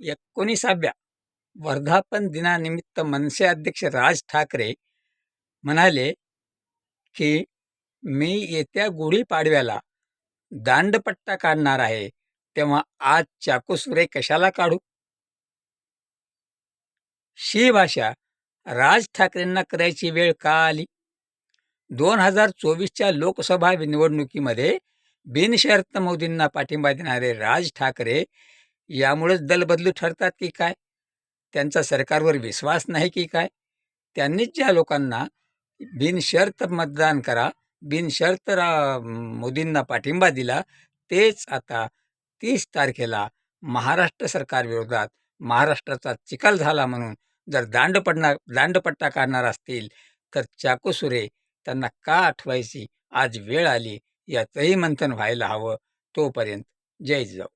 एकोणीसाव्या. वर्धापन दिनानिमित्त मनसे अध्यक्ष राज ठाकरे म्हणाले की मी येत्या गुढीपाडव्याला दांडपट्टा काढणार आहे तेव्हा आज चाकूसुरे कशाला काढू? शी भाषा राज ठाकरेंना करायची वेळ का आली? दोन हजार चोवीसच्या लोकसभा निवडणुकीमध्ये बिनशर्त मोदींना पाठिंबा देणारे राज ठाकरे यामुळेच दलबदलू ठरतात की काय? त्यांचा सरकारवर विश्वास नाही की काय? त्यांनीच ज्या लोकांना बिनशर्त मतदान करा बिनशर्त रा मोदींना पाठिंबा दिला तेच आता तीस तारखेला महाराष्ट्र सरकारविरोधात महाराष्ट्राचा चिखल झाला म्हणून जर दांड पडणार दांडपट्टा काढणार असतील तर चाकूसुरे त्यांना का आठवायची? आज वेळ आली याचंही मंथन व्हायला हवं. तोपर्यंत जय जाऊ